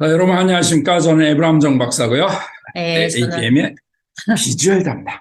자, 여러분 안녕하십니까. 저는 에브람 정 박사고요. 네, 저는, ATM의 비주얼 담당.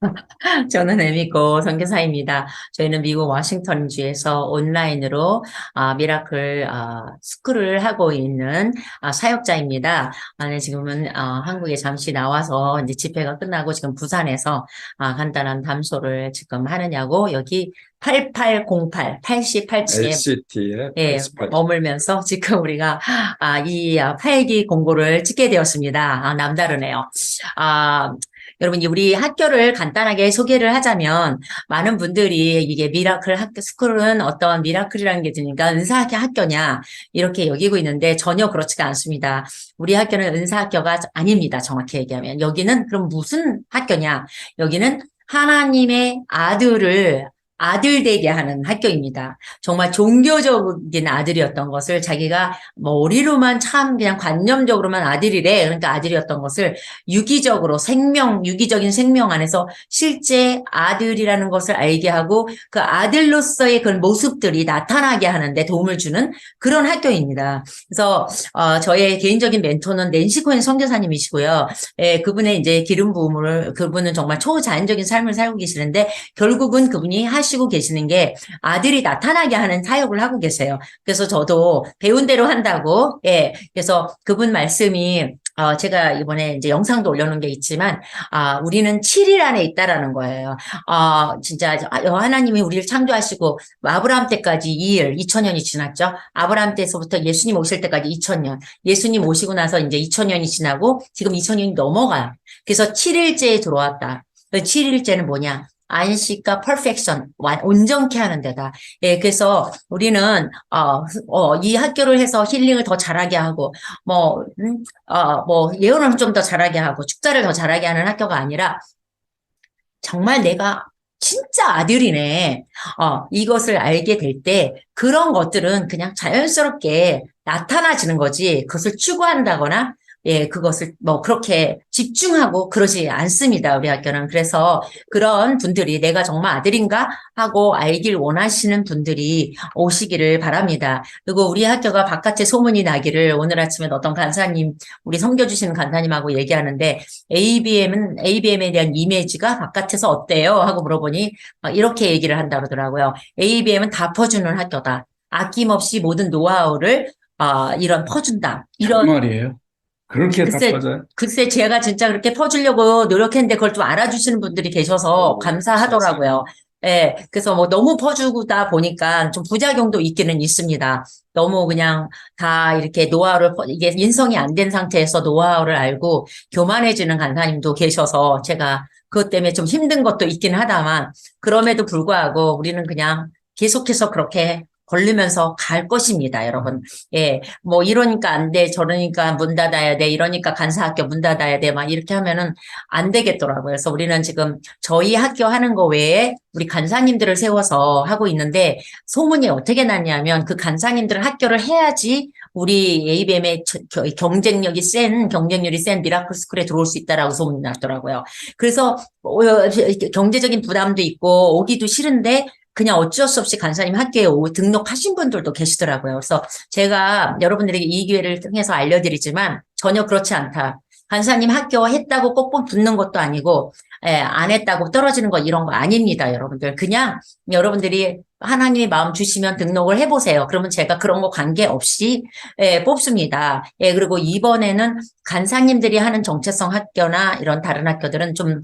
저는 에미고 선교사입니다. 저희는 미국 워싱턴주에서 온라인으로 아, 미라클 아, 스쿨을 하고 있는 아, 사역자입니다. 아, 네, 지금은 아, 한국에 잠시 나와서 이제 집회가 끝나고 지금 부산에서 아, 간단한 담소를 지금 하느냐고 여기 8808, 88층에 LCT의 예, 머물면서 지금 우리가 아, 이 아, 팔기 공고를 찍게 되었습니다. 아, 남다르네요. 아, 여러분, 우리 학교를 간단하게 소개를 하자면 많은 분들이 이게 미라클 학교 스쿨은 어떤 미라클이라는 게 드니까 은사학교 학교냐 이렇게 여기고 있는데 전혀 그렇지가 않습니다. 우리 학교는 은사학교가 아닙니다. 정확히 얘기하면 여기는 그럼 무슨 학교냐? 여기는 하나님의 아들을 아들 되게 하는 학교입니다. 정말 종교적인 아들이었던 것을 자기가 머리로만 참 그냥 관념적으로만 아들이래. 그러니까 아들이었던 것을 유기적으로 생명, 유기적인 생명 안에서 실제 아들이라는 것을 알게 하고 그 아들로서의 그런 모습들이 나타나게 하는데 도움을 주는 그런 학교입니다. 그래서 어, 저의 개인적인 멘토는 낸시 코엔 선교사님이시고요. 예, 그분의 이제 기름 부음을 그분은 정말 초자연적인 삶을 살고 계시는데 결국은 그분이 하시 고 계시는 게 아들이 나타나게 하는 사역을 하고 계세요. 그래서 저도 배운 대로 한다고 예, 그래서 그분 말씀이 어, 제가 이번에 이제 영상도 올려놓은 게 있지만, 아, 우리는 7일 안에 있다라는 거예요. 어, 진짜, 아, 하나님이 우리를 창조하시고, 아브라함 때까지 2일, 2000년이 지났죠. 아브라함 때서부터 예수님 오실 때까지 2000년. 예수님 오시고 나서 이제 2000년이 지나고, 지금 2000년이 넘어가요. 그래서 7일째에 들어왔다. 그 7일째는 뭐냐? 안식과 퍼펙션, 온전케 하는 데다. 예, 그래서 우리는, 어, 어, 이 학교를 해서 힐링을 더 잘하게 하고, 뭐, 음, 어, 뭐, 예언을 좀 더 잘하게 하고, 축자를 더 잘하게 하는 학교가 아니라, 정말 내가 진짜 아들이네. 어, 이것을 알게 될 때, 그런 것들은 그냥 자연스럽게 나타나지는 거지, 그것을 추구한다거나, 예, 그것을 뭐 그렇게 집중하고 그러지 않습니다. 우리 학교는. 그래서 그런 분들이 내가 정말 아들인가 하고 알길 원하시는 분들이 오시기를 바랍니다. 그리고 우리 학교가 바깥에 소문이 나기를 오늘 아침에 어떤 간사님, 우리 섬겨주시는 간사님하고 얘기하는데 ABM은, ABM에 대한 이미지가 바깥에서 어때요? 하고 물어보니 막 이렇게 얘기를 한다 그러더라고요. ABM은 다 퍼주는 학교다. 아낌없이 모든 노하우를 어, 이런 퍼준다. 이런 정말이에요. 그렇게 글쎄, 다 빠져요? 글쎄, 제가 진짜 그렇게 퍼주려고 노력했는데 그걸 좀 알아주시는 분들이 계셔서 오, 감사하더라고요. 예, 그래서 뭐 너무 퍼주다 보니까 좀 부작용도 있기는 있습니다. 너무 그냥 다 이렇게 노하우를, 퍼- 이게 인성이 안 된 상태에서 노하우를 알고 교만해지는 간사님도 계셔서 제가 그것 때문에 좀 힘든 것도 있긴 하다만 그럼에도 불구하고 우리는 그냥 계속해서 그렇게 걸리면서 갈 것입니다, 여러분. 예, 뭐 이러니까 안 돼, 저러니까 문 닫아야 돼, 이러니까 간사학교 문 닫아야 돼, 막 이렇게 하면은 안 되겠더라고요. 그래서 우리는 지금 저희 학교 하는 거 외에 우리 간사님들을 세워서 하고 있는데 소문이 어떻게 났냐면 그 간사님들 학교를 해야지 우리 ABM의 경쟁력이 센, 경쟁률이 센 미라클 스쿨에 들어올 수 있다라고 소문이 났더라고요. 그래서 어, 경제적인 부담도 있고 오기도 싫은데 그냥 어쩔 수 없이 간사님 학교에 오- 등록하신 분들도 계시더라고요. 그래서 제가 여러분들에게 이 기회를 통해서 알려드리지만 전혀 그렇지 않다. 간사님 학교 했다고 꼭꼭 붙는 것도 아니고, 예, 안 했다고 떨어지는 거 이런 거 아닙니다, 여러분들. 그냥 여러분들이 하나님이 마음 주시면 등록을 해보세요. 그러면 제가 그런 거 관계없이, 예, 뽑습니다. 예, 그리고 이번에는 간사님들이 하는 정체성 학교나 이런 다른 학교들은 좀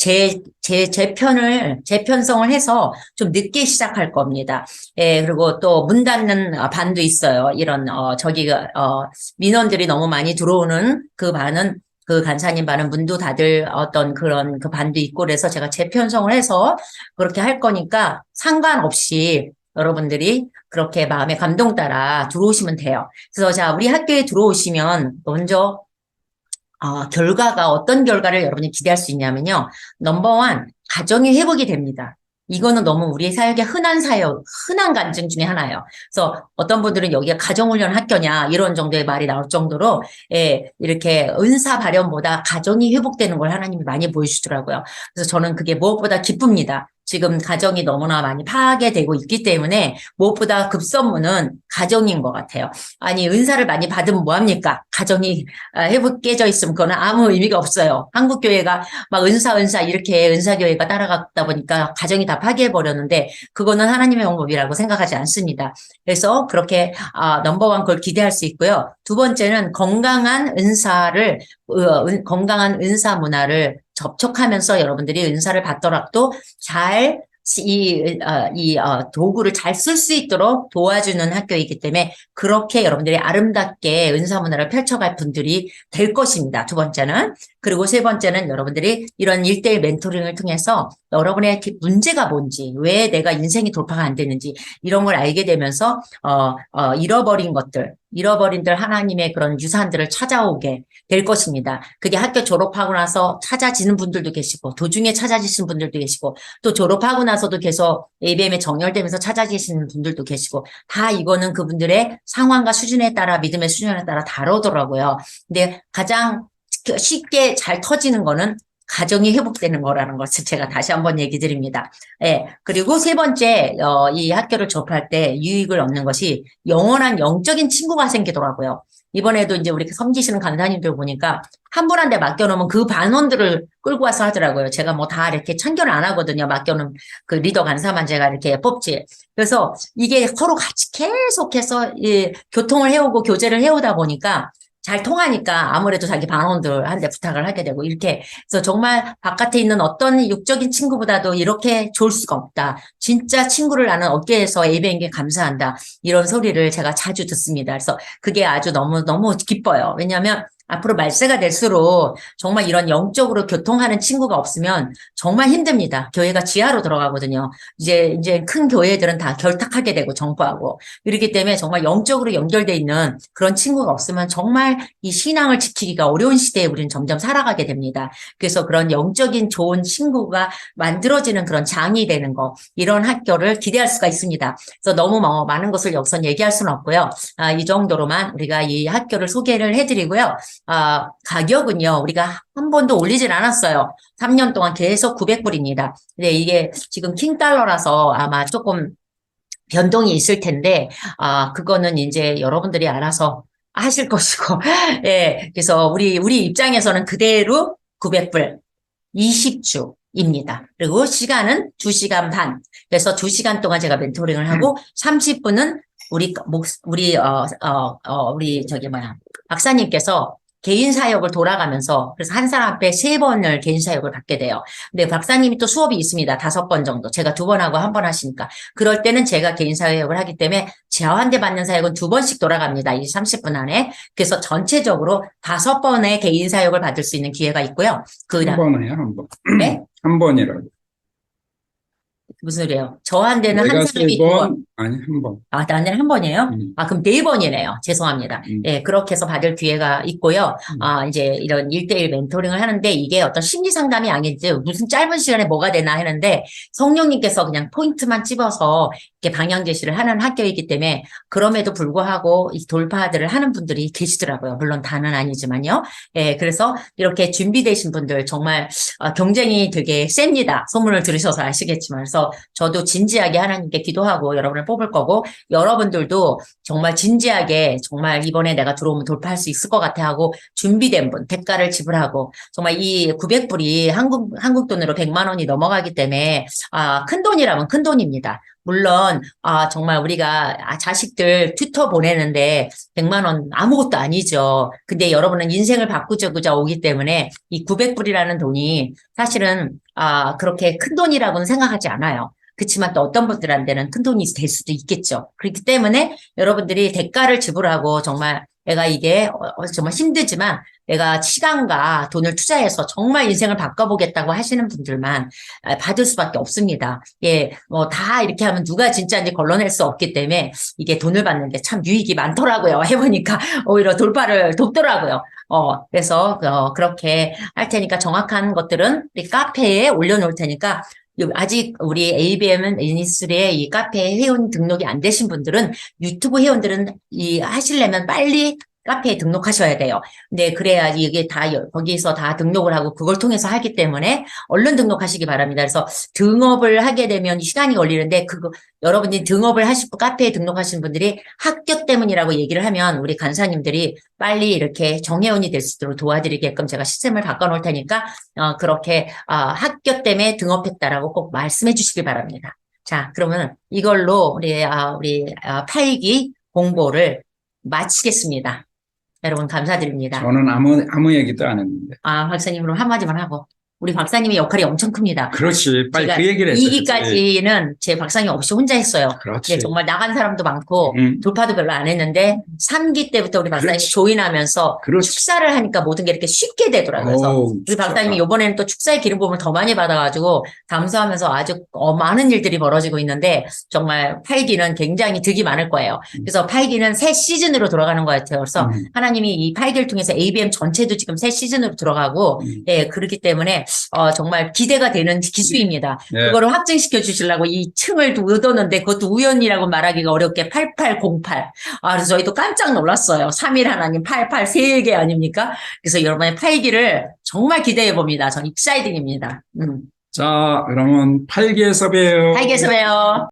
제, 제, 제 편을, 제 편성을 해서 좀 늦게 시작할 겁니다. 예, 그리고 또 문 닫는 어, 반도 있어요. 이런, 어, 저기, 어, 민원들이 너무 많이 들어오는 그 반은, 그 간사님 반은 문도 닫을 어떤 그런 그 반도 있고 그래서 제가 재 편성을 해서 그렇게 할 거니까 상관없이 여러분들이 그렇게 마음의 감동 따라 들어오시면 돼요. 그래서 자, 우리 학교에 들어오시면 먼저 어, 결과가 어떤 결과를 여러분이 기대할 수 있냐면요. 넘버원, 가정이 회복이 됩니다. 이거는 너무 우리 사역의 흔한 사역, 흔한 간증 중에 하나예요. 그래서 어떤 분들은 여기가 가정훈련 학교냐, 이런 정도의 말이 나올 정도로, 예, 이렇게 은사 발현보다 가정이 회복되는 걸 하나님이 많이 보여주더라고요. 그래서 저는 그게 무엇보다 기쁩니다. 지금 가정이 너무나 많이 파괴되고 있기 때문에 무엇보다 급선무는 가정인 것 같아요. 아니, 은사를 많이 받으면 뭐합니까? 가정이 아, 회복 깨져 있으면 그거는 아무 의미가 없어요. 한국 교회가 막 은사, 은사 이렇게 은사교회가 따라갔다 보니까 가정이 다 파괴해버렸는데 그거는 하나님의 방법이라고 생각하지 않습니다. 그래서 그렇게 아, 넘버원 걸 기대할 수 있고요. 두 번째는 건강한 은사를 어, 은- 건강한 은사 문화를 접촉하면서 여러분들이 은사를 받더라도 잘 이, 어, 이, 어, 도구를 잘 쓸 수 있도록 도와주는 학교이기 때문에 그렇게 여러분들이 아름답게 은사 문화를 펼쳐갈 분들이 될 것입니다. 두 번째는. 그리고 세 번째는 여러분들이 이런 일대일 멘토링을 통해서 여러분의 기- 문제가 뭔지, 왜 내가 인생이 돌파가 안 되는지 이런 걸 알게 되면서 어, 어, 잃어버린 것들, 잃어버린 들 하나님의 그런 유산들을 찾아오게 될 것입니다. 그게 학교 졸업하고 나서 찾아지는 분들도 계시고 도중에 찾아지신 분들도 계시고 또 졸업하고 나서도 계속 ABM에 정렬되면서 찾아지시는 분들도 계시고 다 이거는 그분들의 상황과 수준에 따라 믿음의 수준에 따라 다르더라고요. 근데 가장 쉽게 잘 터지는 거는 가정이 회복되는 거라는 것을 제가 다시 한번 얘기 드립니다. 예. 그리고 세 번째, 어, 이 학교를 접할 때 유익을 얻는 것이 영원한 영적인 친구가 생기더라고요. 이번에도 이제 우리 섬기시는 강사님들 보니까 한 분한테 맡겨놓으면 그 반원들을 끌고 와서 하더라고요. 제가 뭐 다 이렇게 참견을 안 하거든요. 맡겨놓은 그 리더 간사만 제가 이렇게 뽑지. 그래서 이게 서로 같이 계속해서 이 교통을 해오고 교제를 해오다 보니까 잘 통하니까 아무래도 자기 반원들한테 부탁을 하게 되고 이렇게 그래서 정말 바깥에 있는 어떤 육적인 친구보다도 이렇게 좋을 수가 없다. 진짜 친구를 나는 어깨에서 ABN게 감사한다. 이런 소리를 제가 자주 듣습니다. 그래서 그게 아주 너무 너무 기뻐요. 왜냐하면 앞으로 말세가 될수록 정말 이런 영적으로 교통하는 친구가 없으면 정말 힘듭니다. 교회가 지하로 들어가거든요. 이제 이제 큰 교회들은 다 결탁하게 되고 정부하고 이렇기 때문에 정말 영적으로 연결돼 있는 그런 친구가 없으면 정말 이 신앙을 지키기가 어려운 시대에 우리는 점점 살아가게 됩니다. 그래서 그런 영적인 좋은 친구가 만들어지는 그런 장이 되는 거 이런 학교를 기대할 수가 있습니다. 그래서 너무 뭐 많은 것을 여기서 얘기할 수는 없고요. 아, 이 정도로만 우리가 이 학교를 소개를 해드리고요. 아, 가격은요, 우리가 한 번도 올리진 않았어요. 3년 동안 계속 900불입니다. 근데 이게 지금 킹달러라서 아마 조금 변동이 있을 텐데, 아, 그거는 이제 여러분들이 알아서 하실 것이고, 예, 그래서 우리, 우리 입장에서는 그대로 900불, 20주 입니다. 그리고 시간은 2시간 반. 그래서 2시간 동안 제가 멘토링을 하고, 30분은 우리, 목, 우리, 어, 어, 어, 우리, 저기 뭐야, 박사님께서 개인 사역을 돌아가면서 그래서 한 사람 앞에 세 번을 개인 사역을 받게 돼요. 근데 박사님이 또 수업이 있습니다. 다섯 번 정도. 제가 두 번 하고 한 번 하시니까. 그럴 때는 제가 개인 사역을 하기 때문에 저한테 받는 사역은 두 번씩 돌아갑니다. 이 30분 안에. 그래서 전체적으로 다섯 번의 개인 사역을 받을 수 있는 기회가 있고요. 그한 번이에요, 한 번. 네? 한 번이라고. 무슨 소리예요? 저한테는 한세 사람이 두 번. 번, 아니, 한 번. 아, 나는 한 번이에요? 음. 아, 그럼 네 번이네요. 죄송합니다. 음. 예, 그렇게 해서 받을 기회가 있고요. 음. 아, 이제 이런 일대일 멘토링을 하는데 이게 어떤 심리 상담이 아니지 무슨 짧은 시간에 뭐가 되나 하는데 성령님께서 그냥 포인트만 찝어서 이렇게 방향 제시를 하는 학교이기 때문에 그럼에도 불구하고 이 돌파들을 하는 분들이 계시더라고요. 물론 다는 아니지만요. 예, 그래서 이렇게 준비되신 분들 정말 어, 경쟁이 되게 셉니다. 소문을 들으셔서 아시겠지만. 그래서 저도 진지하게 하나님께 기도하고 여러분을 뽑을 거고 여러분들도 정말 진지하게 정말 이번에 내가 들어오면 돌파할 수 있을 것 같아 하고 준비된 분, 대가를 지불하고 정말 이 900불이 한국, 한국 돈으로 100만 원이 넘어가기 때문에 아, 큰 돈이라면 큰 돈입니다. 물론 아 정말 우리가 아, 자식들 튜터 보내는데 100만 원 아무것도 아니죠. 근데 여러분은 인생을 바꾸자고자 오기 때문에 이 900불이라는 돈이 사실은 아 그렇게 큰 돈이라고는 생각하지 않아요. 그렇지만 또 어떤 분들한테는 큰 돈이 될 수도 있겠죠. 그렇기 때문에 여러분들이 대가를 지불하고 정말 내가 이게 어, 어, 정말 힘들지만 내가 시간과 돈을 투자해서 정말 인생을 바꿔보겠다고 하시는 분들만 아, 받을 수밖에 없습니다. 예, 뭐 다 이렇게 하면 누가 진짜인지 걸러낼 수 없기 때문에 이게 돈을 받는 게 참 유익이 많더라고요. 해보니까 오히려 돌파를 돕더라고요. 어, 그래서 어, 그렇게 할 테니까 정확한 것들은 우리 카페에 올려놓을 테니까 요- 아직 우리 ABM 미니스트리의 이 카페 회원 등록이 안 되신 분들은 유튜브 회원들은 이 하시려면 빨리 카페에 등록하셔야 돼요. 근데 그래야 이게 다 여- 거기서 다 등록을 하고 그걸 통해서 하기 때문에 얼른 등록하시기 바랍니다. 그래서 등업을 하게 되면 시간이 걸리는데 그거 여러분이 등업을 하시고 카페에 등록하신 분들이 학교 때문이라고 얘기를 하면 우리 간사님들이 빨리 이렇게 정회원이 될 수 있도록 도와드리게끔 제가 시스템을 바꿔놓을 테니까 어, 그렇게 아, 학교 때문에 등업했다라고 꼭 말씀해 주시기 바랍니다. 자, 그러면 이걸로 우리 아, 우리 아, 팔기 공보를 마치겠습니다. 여러분 감사드립니다. 저는 아무, 아무 얘기도 안 했는데. 아, 박사님 그럼 한마디만 하고 우리 박사님의 역할이 엄청 큽니다. 그렇지. 빨리 그 얘기를 했어야지. 2기까지는 제 박사님 없이 혼자 했어요. 그렇지. 네, 정말 나간 사람도 많고 음, 돌파도 별로 안 했는데 3기 때부터 우리 박사님이 그렇지. 조인하면서 그렇지. 축사를 하니까 모든 게 이렇게 쉽게 되더라고요. 그래서 우리 박사님이 이번에는 또 축사의 기름 부음을 더 많이 받아가지고 감사하면서 아주 어, 많은 일들이 벌어지고 있는데 정말 8기는 굉장히 득이 많을 거예요. 그래서 8기는 새 시즌으로 돌아가는 것 같아요. 그래서 음, 하나님이 이 8기를 통해서 ABM 전체도 지금 새 시즌으로 들어가고 음. 예, 그렇기 때문에 어, 정말 기대가 되는 기수입니다. 예. 그거를 확증시켜 주시려고 이 층을 또 얻었는데 그것도 우연이라고 말하기가 어렵게 8808. 아, 그래서 저희도 깜짝 놀랐어요. 3일 하나님 88 3개 아닙니까? 그래서 여러분의 8기를 정말 기대해 봅니다. 전 익사이딩입니다. 음. 자, 그러면 8기에서 봬요. 8기에서 봬요.